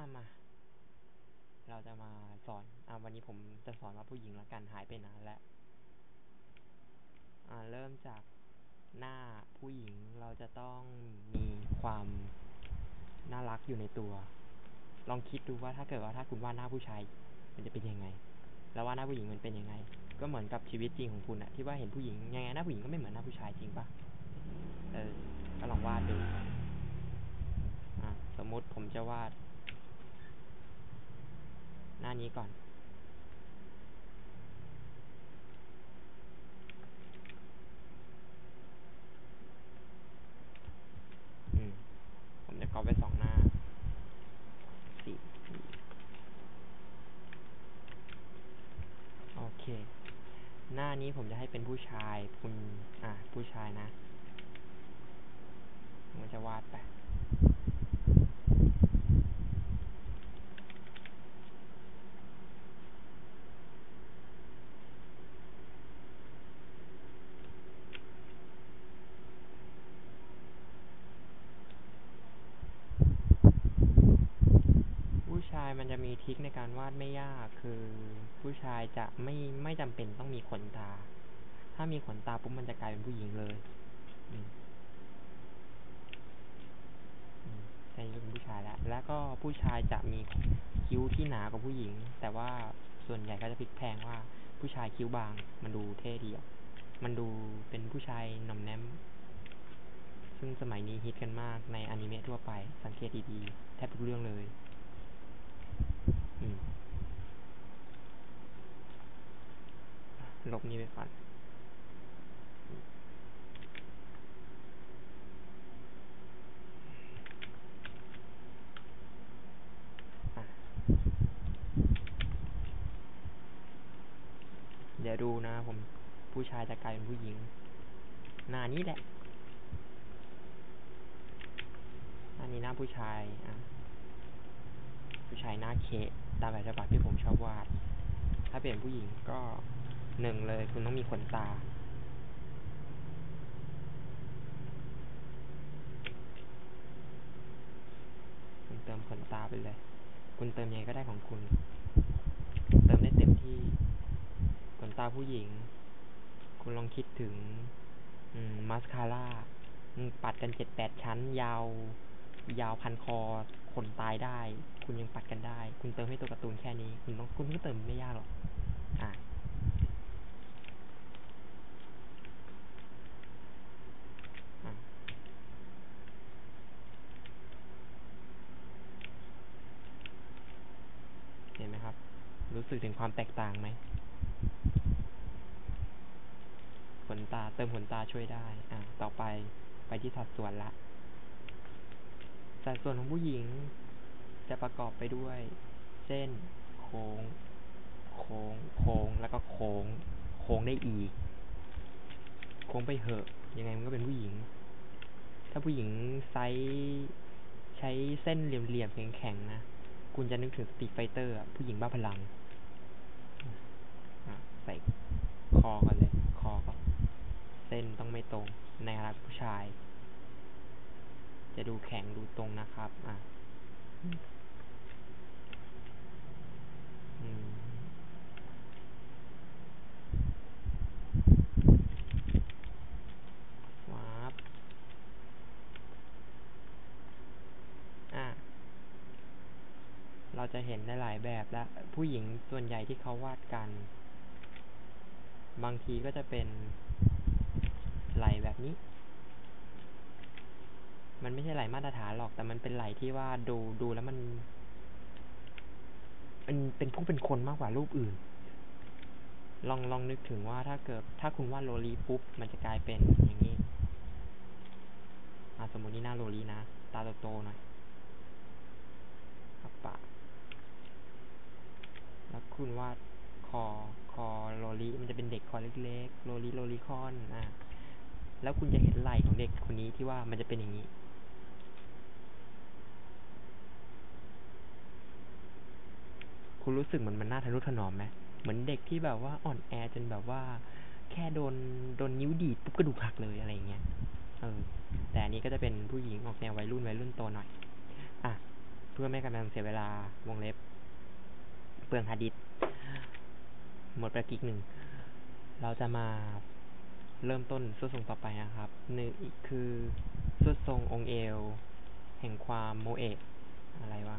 อะมา เราจะมาสอนอะวันนี้ผมจะสอนว่าผู้หญิงละกันหายไปนานแล้วอ่าเริ่มจากหน้าผู้หญิงเราจะต้องมีความน่ารักอยู่ในตัว ลองคิดดูว่าถ้าเกิดว่าถ้าคุณวาดหน้าผู้ชายมันจะเป็นยังไง แล้วว่าดหน้าผู้หญิงมันเป็นยังไง ก็เหมือนกับชีวิตจริงของคุณอะที่ว่าเห็นผู้หญิงยังไงหน้าผู้หญิงก็ไม่เหมือนหน้าผู้ชายจริงปะเออก็ลองวาดดูอะสมมุติผมจะวาด หน้านี้ก่อน อืม ผมจะก๊อปไว้สองหน้าสี่โอเค หน้านี้ผมจะให้เป็นผู้ชายคุณ อะผู้ชายนะผมจะวาดไป ผู้ชายมันจะมีทิคในการวาดไม่ยากคือผู้ชายจะไม่ไม่จำเป็นต้องมีขนตา ถ้ามีขนตาปุ๊บมันจะกลายเป็นผู้หญิงเลยอืมอืมแค่เป็นผู้ชายแล้ว แล้วก็ผู้ชายจะมีคิ้วที่หนากว่าผู้หญิง แต่ว่าส่วนใหญ่ก็จะพลิกแพงว่าผู้ชายคิ้วบาง มันดูเท่ดีอะมันดูเป็นผู้ชายหน่อมแนม ซึ่งสมัยนี้ฮิตกันมากในอนิเมะทั่วไป สังเกตดีๆ แทบทุกเรื่องเลย ลบนี้ไปก่อนเดี๋ยวดูนะผมผู้ชายจะกลายเป็นผู้หญิง หน้านี้แหละหน้านี้หน้าผู้ชาย อะ ผู้ชายหน้าเคะตามแบบฉบับที่ผมชอบวาด ถ้าเปลี่ยนผู้หญิงก็หนึ่งเลยคุณต้องมีขนตา คุณเติมขนตาไปเลย คุณเติมยังไงก็ได้ของคุณ เติมได้เต็มที่ ขนตาผู้หญิง คุณลองคิดถึงมมาสคาร่าปัดกันเจ็ดแปดชั้น ยาว ยาวพันคอ คนตายได้ คุณยังปัดกันได้ คุณเติมให้ตัวการ์ตูนแค่นี้ คุณต้องคุณก็เติมไม่ยากหรอกอะเห็นไหมครับ รู้สึกถึงความแตกต่างไหมขนตาเติมขนตาช่วยได้ อะ ต่อไปไปที่สัดส่วนละ สัดส่วนของผู้หญิง จะประกอบไปด้วย เส้น โค้ง โค้ง โค้ง แล้วก็โค้ง โค้งได้อีก โค้งไปเหอะ ยังไงมันก็เป็นผู้หญิง ถ้าผู้หญิงไซส์ใช้เส้นเหลี่ยมๆแข็งๆนะ คุณจะนึกถึงสตรีไฟเตอร์ผู้หญิงบ้าพลัง ใส่คอก่อนเลย คอก่อน เส้นต้องไม่ตรง ในขณะผู้ชาย จะดูแข็งดูตรงนะครับอะอืมวาบอะเราจะเห็นได้หลายแบบแล้วผู้หญิงส่วนใหญ่ที่เขาวาดกัน บางทีก็จะเป็นไหลแบบนี้ มันไม่ใช่ไหล่มาตรฐานหรอก แต่มันเป็นไหล่ที่ว่าดูดูแล้วมันเป็นเป็นผู้เป็นคนมากกว่ารูปอื่น ลองลองนึกถึงว่าถ้าเกิด ถ้าคุณวาดโลลีปุ๊บ มันจะกลายเป็นอย่างนี้อะสมมตินี่หน้าโลลีนะ ตาโตๆหน่อยครับปาแล้วคุณวาดคอคอโลลีมันจะเป็นเด็กคอเล็กๆโลลีโลลีคอนอะแล้วคุณจะเห็นไหล่ของเด็กคนนี้ที่ว่ามันจะเป็นอย่างนี้ คุณรู้สึกเหมือนมันน่าทะนุถนอมไหมเหมือนเด็กที่แบบว่าอ่อนแอจนแบบว่า แค่โดนโดนนิ้วดีดปุ๊บกระดูกหักเลยอะไรเงี้ยเออแต่อันนี้ก็จะเป็นผู้หญิงออกแนววัยรุ่นวัยรุ่นโตหน่อย อะทพื่อไม่ให้การเสียเวลาวงเล็บ เปลืองฮาดิสหมดไปกิกหนึ่ง เราจะมาเริ่มต้นสุดทรงต่อไปนะครับหนึ่งคือสุดทรงองค์เอว แห่งความโมเอะอะไรวะ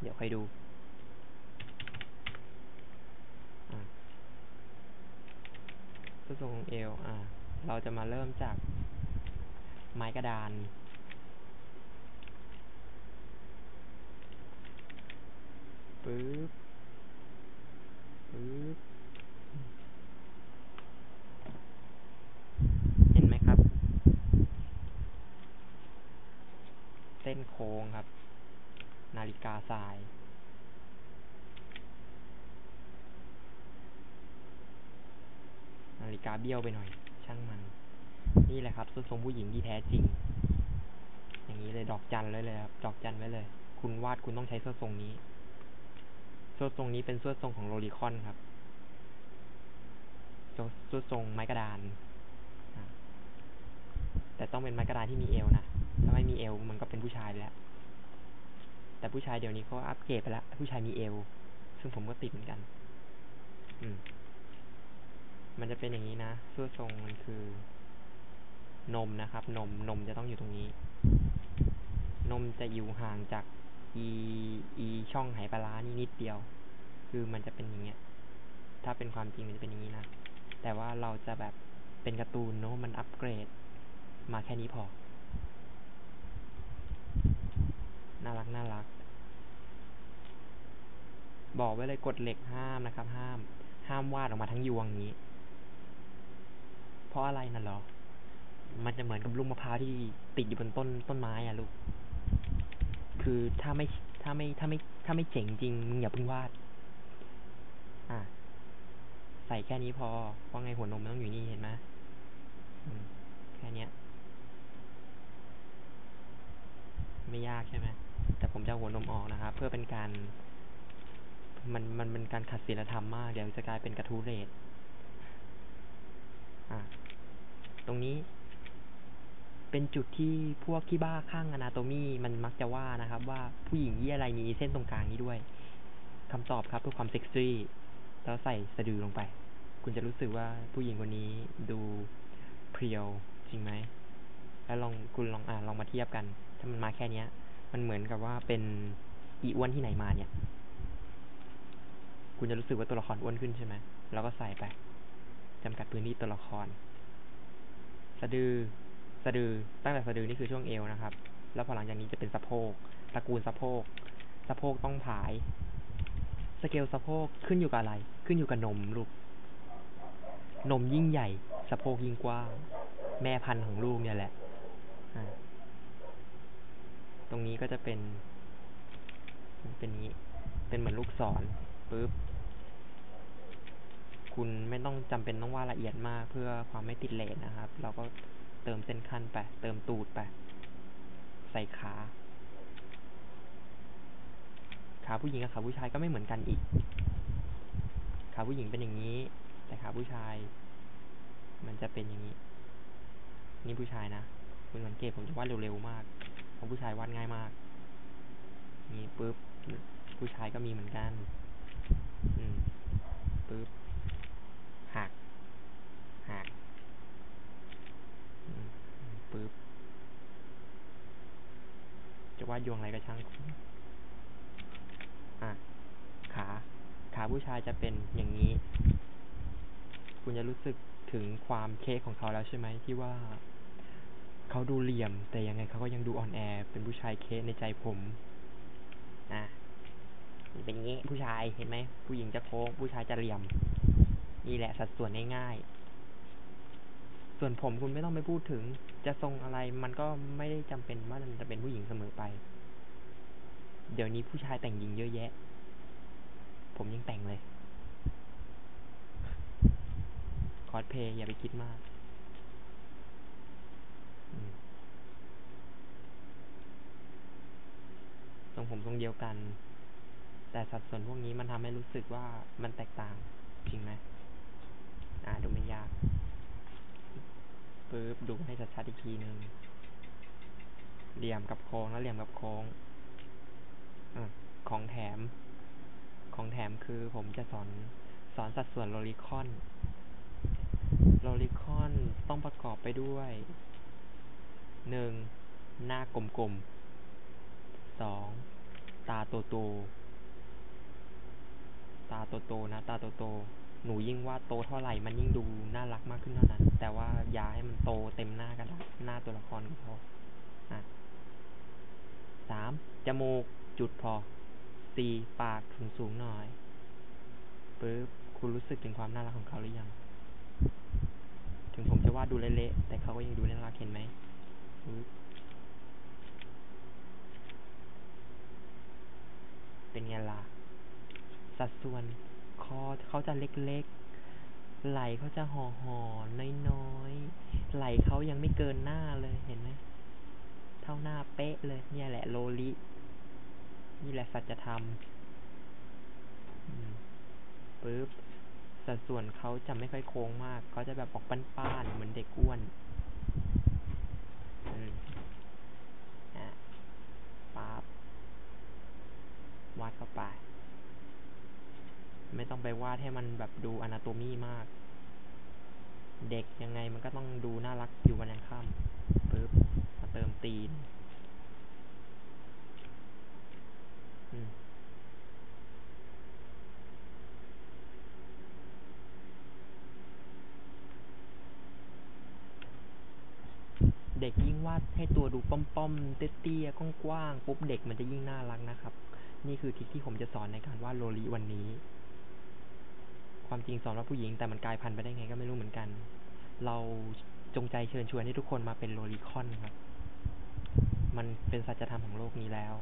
เดี๋ยวใครดูอะสุดทรงองเอวอะเราจะมาเริ่มจากไม้กระดาน ปึ๊บ ปึ๊บ เห็นไหมครับ เส้นโค้งครับ นาฬิกาทรายนาฬิกาเบี้ยวไปหน่อย ช่างมัน นี่แหละครับสุดทรงผู้หญิงที่แท้จริง อย่างนี้เลยดอกจันไว้เลยครับดอกจันไว้เลย คุณวาดคุณต้องใช้เสื้อทรงนี้เสื้อทรงนี้เป็นเสื้อทรงของโรลิคอนครับเสื้อทรงไม้กระดานแต่ต้องเป็นไม้กระดานที่มีเอวนะถ้าไม่มีเอวมันก็เป็นผู้ชายแล้ว แต่ผู้ชายเดี๋ยวนี้เขาอัปเกรดไปแล้วผู้ชายมีเอว ซึ่งผมก็ติดเหมือนกัน อืม มันจะเป็นอย่างนี้นะเสื้อทรงมันคือนมนะครับ นมนมจะต้องอยู่ตรงนี้ นมจะอยู่ห่างจากอีอีช่องไหปลาร้านี่นิดเดียว คือมันจะเป็นอย่างเงี้ย ถ้าเป็นความจริงมันจะเป็นอย่างนี้นะ แต่ว่าเราจะแบบเป็นการ์ตูนเนาะมันอัปเกรด มาแค่นี้พอ น่ารักน่ารัก บอกไว้เลยกฎเหล็กห้ามนะครับ ห้าม ห้ามวาดออกมาทั้งยวงนี้ เพราะอะไรน่ะหรอ มันจะเหมือนกับลูกมะพร้าวที่ติดอยู่บนต้นต้นไม้อะลูก คือถ้าไม่ถ้าไม่ถ้าไม่ถ้าไม่เจ๋งจริงมึงอย่าเพิ่งวาด อะใส่แค่นี้พอ เพราะไงหัวนมมันต้องอยู่นี่เห็นไหมอืมแค่เนี้ยไม่ยากใช่ไหม แต่ผมจะหัวนมออกนะครับ เพื่อเป็นการ มันมันเป็นการขัดศีลธรรมมาก เดี๋ยวจะกลายเป็นกระทูเรทอะตรงนี้ เป็นจุดที่พวกที่บ้าข้างอนาโตมีมันมักจะว่านะครับ ว่าผู้หญิงยี่อะไรมีเส้นตรงกลางนี้ด้วยคำตอบครับเพื่อความเซ็กซี่แล้วใส่สะดือลงไป คุณจะรู้สึกว่าผู้หญิงคนนี้ดูเพรียวจริงไหมแล้วลองคุณลองอ่าลองมาเทียบกัน ถ้ามันมาแค่เนี้ย มันเหมือนกับว่าเป็นอีอ้วนที่ไหนมาเนี่ย คุณจะรู้สึกว่าตัวละครอ้วนขึ้นใช่ไหม แล้วก็ใส่ไปจำกัดพื้นที่ตัวละคร สะดือ สะดือ ตั้งแต่สะดือนี่คือช่วงเอวนะครับ แล้วพอหลังจากนี้จะเป็นสะโพก ตระกูลสะโพก สะโพกต้องผาย สเกลสะโพกขึ้นอยู่กับอะไร ขึ้นอยู่กับนมลูก นมยิ่งใหญ่ สะโพกยิ่งกว้าง แม่พันธุ์ของลูกเนี่ยแหละ ตรงนี้ก็จะเป็นเป็นนี้ เป็นเหมือนลูกศรปึ๊บ คุณไม่ต้องจำเป็นต้องวาดละเอียดมากเพื่อความไม่ติดเลนนะครับ เราก็เติมเส้นขั้นไป เติมตูดไป ใส่ขา ขาผู้หญิงกับขาผู้ชายก็ไม่เหมือนกันอีก ขาผู้หญิงเป็นอย่างนี้ แต่ขาผู้ชาย มันจะเป็นอย่างนี้ นี่ผู้ชายนะ คุณสังเกตผมจะวาดเร็วๆมาก เพราะผู้ชายวาดง่ายมากนี่ปึ๊บผู้ชายก็มีเหมือนกัน อืมปึ๊บหักหักปึ๊บจะวาดยวงอะไรก็ช่างอะขาขาผู้ชายจะเป็นอย่างนี้ คุณจะรู้สึกถึงความเค้กของเขาแล้วใช่ไหมที่ว่า เขาดูเหลี่ยม แต่ยังไงเขาก็ยังดูอ่อนแอ เป็นผู้ชายเค้กในใจผม อะเป็นอย่างนี้ผู้ชายเห็นไหม ผู้หญิงจะโค้ง ผู้ชายจะเหลี่ยม นี่แหละสัดส่วนง่ายๆ ส่วนผมคุณไม่ต้องไปพูดถึง จะทรงอะไรมันก็ไม่ได้จำเป็นว่ามันจะเป็นผู้หญิงเสมอไป เดี๋ยวนี้ผู้ชายแต่งหญิงเยอะแยะ ผมยังแต่งเลย คอสเพย์อย่าไปคิดมากทรง ผมทรงเดียวกัน แต่สัดส่วนพวกนี้มันทำให้รู้สึกว่ามันแตกต่างจริงไหมอ่าดูไม่ยากปึ๊บดูให้ชัดๆอีกทีหนึ่งเหลี่ยมกับโค้งแล้วเหลี่ยมกับโค้งอของแถม ของแถมคือผมจะสอนสอนสัดส่วนโลลิคอนโลลิคอนต้องประกอบไปด้วยหนึ่งหน้ากลมๆสอง ตาโตๆตาโตๆนะตาโตๆหนูยิ่งวาดโตเท่าไหร่มันยิ่งดูน่ารักมากขึ้นเท่านั้น แต่ว่าอย่าให้มันโตเต็มหน้าก็ได้หน้าตัวละครก็พออะสามจมูกจุดพอสี่ปากสูงสูงๆหน่อยปึ๊บคุณรู้สึกถึงความน่ารักของเขาหรือยัง ถึงผมจะวาดดูเละๆแต่เขาก็ยังดูน่ารักเห็นไหมปึ๊บเป็นไง ล่ะ สัดส่วนคอเขาจะเล็กๆ ไหลเขาจะห่อห่อๆน้อยๆ ไหลเขายังไม่เกินหน้าเลยเห็นไหมเท่าหน้าเป๊ะเลย เนี่ยแหละโลลิ นี่แหละสัจธรรมอืมปึ๊บสัดส่วนเขาจะไม่ค่อยโค้งมาก เขาจะแบบออกป้านๆ เหมือนเด็กอ้วนอืมอะปั๊บ วาดเข้าไป ไม่ต้องไปวาดให้มันแบบดูอนาโตมีมาก เด็กยังไงมันก็ต้องดูน่ารักอยู่วันยังค่ำปึ๊บมาเติมตีนเด็กยิ่งวาดให้ตัวดูป้อมๆเตี้ยๆกว้างๆปุ๊บเด็กมันจะยิ่งน่ารักนะครับ นี่คือทริคที่ผมจะสอนในการวาดโลลิวันนี้ ความจริงสอนว่าผู้หญิงแต่มันกลายพันธุ์ไปได้ไงก็ไม่รู้เหมือนกัน เราจงใจเชิญชวนให้ทุกคนมาเป็นโลลิคอนครับ มันเป็นสัจธรรมของโลกนี้แล้ว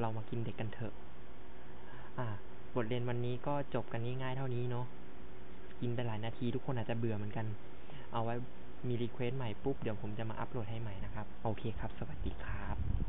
เรามากินเด็กกันเถอะ อะ บทเรียนวันนี้ก็จบกันง่ายๆเท่านี้เนาะ กินไปหลายนาทีทุกคนอาจจะเบื่อเหมือนกัน เอาไว้มีรีเควสต์ใหม่ปุ๊บ เดี๋ยวผมจะมาอัปโหลดให้ใหม่นะครับ โอเคครับ สวัสดีครับ